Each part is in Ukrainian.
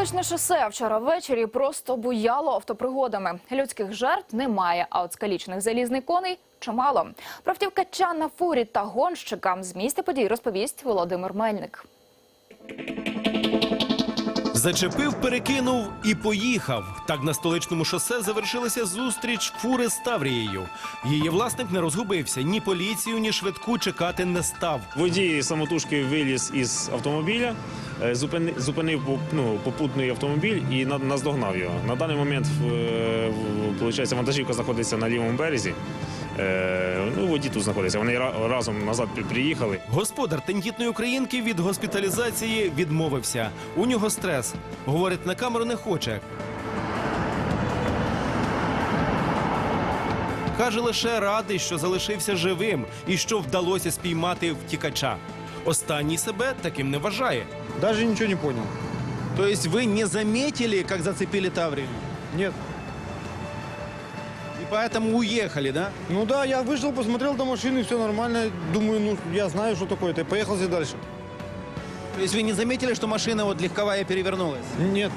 Столичне шосе вчора ввечері просто буяло автопригодами. Людських жертв немає, а от скалічних залізних коней чимало. Про втівкача на фурі та гонщика з місця подій розповість Володимир Мельник. Зачепив, перекинув і поїхав. Так на столичному шосе завершилася зустріч фури з Таврією. Її власник не розгубився. Ні поліцію, ні швидку чекати не став. Водій самотужки виліз із автомобіля, е, зупини- зупинив ну, попутний автомобіль і на- наздогнав його. На даний момент е, виходить, вантажівка знаходиться на лівому березі. Ну, водій тут знаходиться. Вони разом назад приїхали. Господар тендітної українки від госпіталізації відмовився. У нього стрес. Говорить, на камеру не хоче. Каже, лише радий, що залишився живим і що вдалося спіймати втікача. Останній себе таким не вважає. Даже ничего не понял. То есть вы не заметили, как зацепили Таврию? Нет. И поэтому уехали, да? Ну да, я вышел, посмотрел до машины, все нормально. Думаю, ну я знаю, что такое. Ты поехал себе дальше. То есть вы не заметили, что машина вот легковая перевернулась? Нет.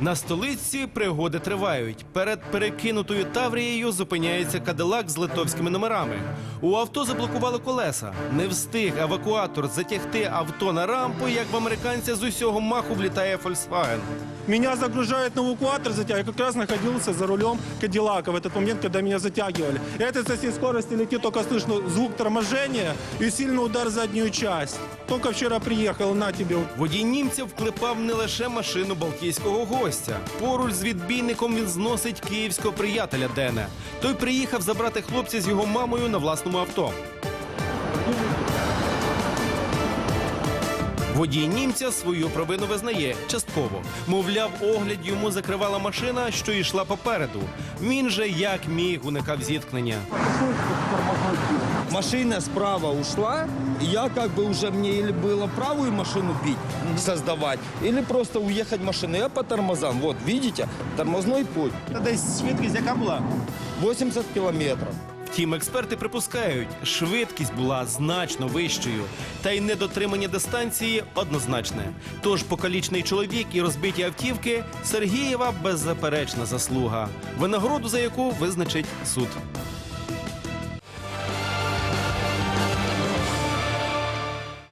На столиці пригоди тривають. Перед перекинутою Таврією зупиняється кадилак з литовськими номерами. У авто заблокували колеса. Не встиг евакуатор затягти авто на рампу, як в американця з усього маху влітає Volkswagen. Меня загружают на эвакуатор, затягивают. Я как раз находился за рулем Кадиллака в этот момент, когда меня затягивали. Это со всей скорости летит, только слышно звук торможения и сильный удар в заднюю часть. Только вчера приехал, на тебе. Водій німця вклепав не лише машину балтійського гостя. Поруч з відбійником він зносить київського приятеля Дене. Той приїхав забрати хлопця з його мамою на власному авто. Водій німця свою провину визнає частково. Мовляв, огляд йому закривала машина, що йшла попереду. Він же як міг уникав зіткнення. Машина справа ушла, и я как бы уже мне или было правую машину бить, создавать, или просто уехать машиной. Я по тормозам, вот, видите, тормозной путь. Десь швидкість яка була? 80 километров. Втім, експерти припускають, швидкість була значно вищою, та й недотримання дистанції однозначне. Тож покалічний чоловік і розбиті автівки Сергієва беззаперечна заслуга, винагороду за яку визначить суд.